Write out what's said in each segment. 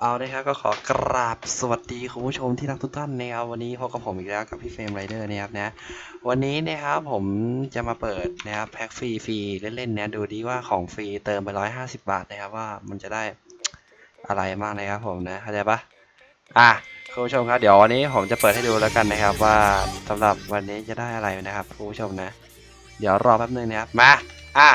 เอาเลยครับก็ขอกราบสวัสดีคุณผู้ชมที่รักทุกท่านนะครับวันนี้พบกับผมอีกแล้วกับพี่เฟรมไรเดอร์นะครับนะวันนี้นะครับผมจะมาเปิดนะครับแพ็กฟรีฟรีเล่นๆนะดูดีว่าของฟรีเติมไปร้อยห้าสิบาทนะครับว่ามันจะได้อะไรบ้างนะครับผมนะเข้าใจปะอะคุณผู้ชมครับเดี๋ยววันนี้ผมจะเปิดให้ดูแล้วกันนะครับว่าสำหรับวันนี้จะได้อะไรนะครับคุณผู้ชมนะ เดี๋ยวรอแป๊บนึงนะครับมาอะ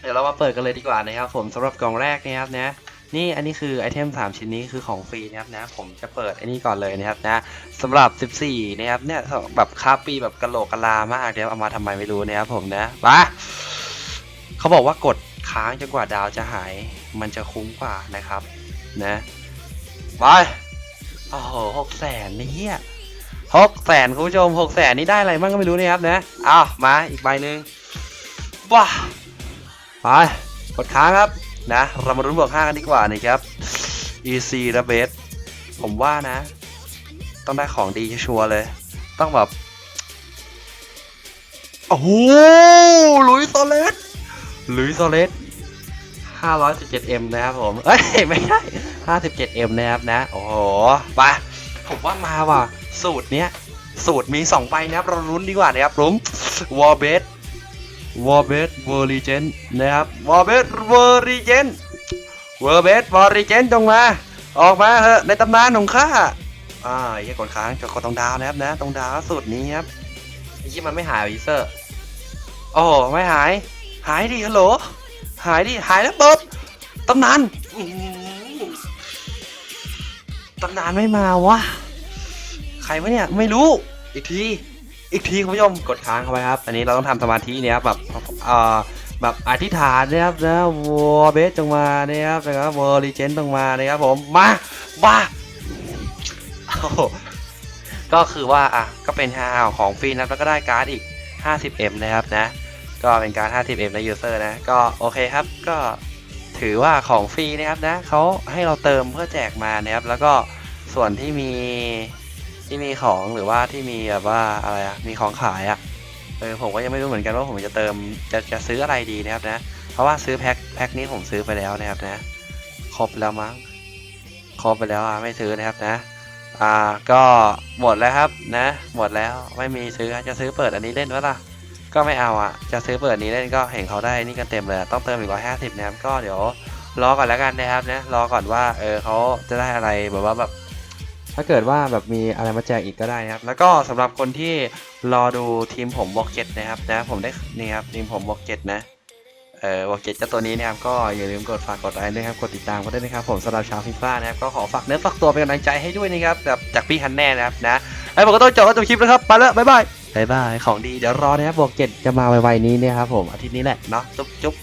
เดี๋ยวเรามาเปิดกันเลยดีกว่านะครับผมสำหรับกล่องแรกนะครับนะ นี่อันนี้คือไอเทม 3 ชิ้นนี้คือของฟรีนะครับนะผมจะเปิดอันนี้ก่อนเลยนะครับนะสำหรับ 14 นะครับเนี่ยแบบคาปีแบบกะโหลกกะลามากเดี๋ยวเอามาทำไมไม่รู้นะครับผมนะมาเขาบอกว่ากดค้างจนกว่าดาวจะหายมันจะคุ้มกว่านะครับนะไปโอ้โหหกแสนนี่เฮียหกแสนคุณผู้ชมหกแสนนี่ได้อะไรบ้างก็ไม่รู้นะครับนะอ้าวมาอีกใบหนึ่งว้าไปกดค้างครับ นะ เรามาลุ้นบวก5กันดีกว่านะครับ EC และเบสผมว่านะ ต้องได้ของดีชัวร์เลย ต้องแบบ โอ้โหลุยโซเลสลุยโซเลส 517M นะครับผม เอ้ย ไม่ใช่ 57M นะครับนะ โอ้โหไปผมว่ามาว่ะ สูตรเนี้ย สูตรมี 2 ใบนะครับ เราลุ้นดีกว่านะครับผมวอลเบส วอร์เบสเวอร์ริเจนนะครับวอร์เบสเวอร์ริเจนวอร์เบสวอร์ริเจนจงมา ออกมาเถอะในตำนานของข้าอ่าไอ้กดค้างจะกดตรงดาวนะครับนะตรงดาวสุดนี้ครับไอ้ที่มันไม่หายวิเซอร์โอ้ไม่หาย หายดิฮัลโหลหายดิหายแล้วเบิร์ดตำนานตำนานไม่มาวะใครวะเนี่ยไม่รู้อีกที อีกทีคุณผู้ชมกดค้างเข้าไปครับ อันนี้เราต้องทำสมาธิเนี่ยครับแบบเอ่อแบบอธิษฐานนะครับนะวอเบสจงมานะครับนะครับวอริเจนจงมานะครับผมมาบ้าก็คือว่าอะก็เป็นฮาวของฟรีนะแล้วก็ได้การ์ดอีก 50M นะครับนะ ก็เป็นการ 50M ในยูเซอร์นะ ก็โอเคครับก็ถือว่าของฟรีนะครับนะเขาให้เราเติมเพื่อแจกมานะครับ แล้วก็ส่วนที่มี ที่มีของหรือว่าที่มีแบบว่าอะไรอะมีของขายอะเออผมก็ยังไม่รู้เหมือนกันว่าผมจะเติมจะจะซื้ออะไรดีนะครับนะ เพราะว่าซื้อแพ็คแพ็คนี้ผมซื้อไปแล้วนะครับนะ ครบแล้วมั้งครบไปแล้วอะไม่ซื้อนะครับนะอ่าก็หมดแล้วครับนะ หมดแล้วไม่มีซื้อจะซื้อเปิดอันนี้เล่นวะล่ะก็ไม่เอาอะ จะซื้อเปิดนนี้เล่นก็เห็นเขาได้นี่กันเต็มเลยต้องเติมอีกร้อยห้าสิบนะครับก็เดี๋ยวรอก่อนแล้วกันนะครับนะรอก่อนว่าเออเขาจะได้อะไรแบบว่าแบบ ถ้าเกิดว่าแบบมีอะไรมาแจกอีกก็ได้นะครับ แล้วก็สำหรับคนที่รอดูทีมผมบล็อกเก็ตนะครับนะผมได้นี่ครับทีมผมบล็อกเก็ตนะเอ่อบล็อกเก็ตเจ้าตัวนี้นะครับก็อย่าลืมกดฝากกดไลค์ด้วยครับกดติดตามก็ได้นะครับผมสำหรับชาวฟีฟ่านะครับก็ขอฝากเนื้อฝากตัวเป็นกำลังใจให้ด้วยนะครับแบบจากพี่ฮันแน่นะครับนะไอ้ผมก็ต้องจบก็จบคลิปแล้วครับไปแล้วบ๊ายบายบ๊ายบายของดีเดี๋ยวรอนะครับบล็อกเก็ตจะมาไวๆนี้เนี่ยครับผมอาทิตย์นี้แหละเนาะจุ๊บจุ๊บ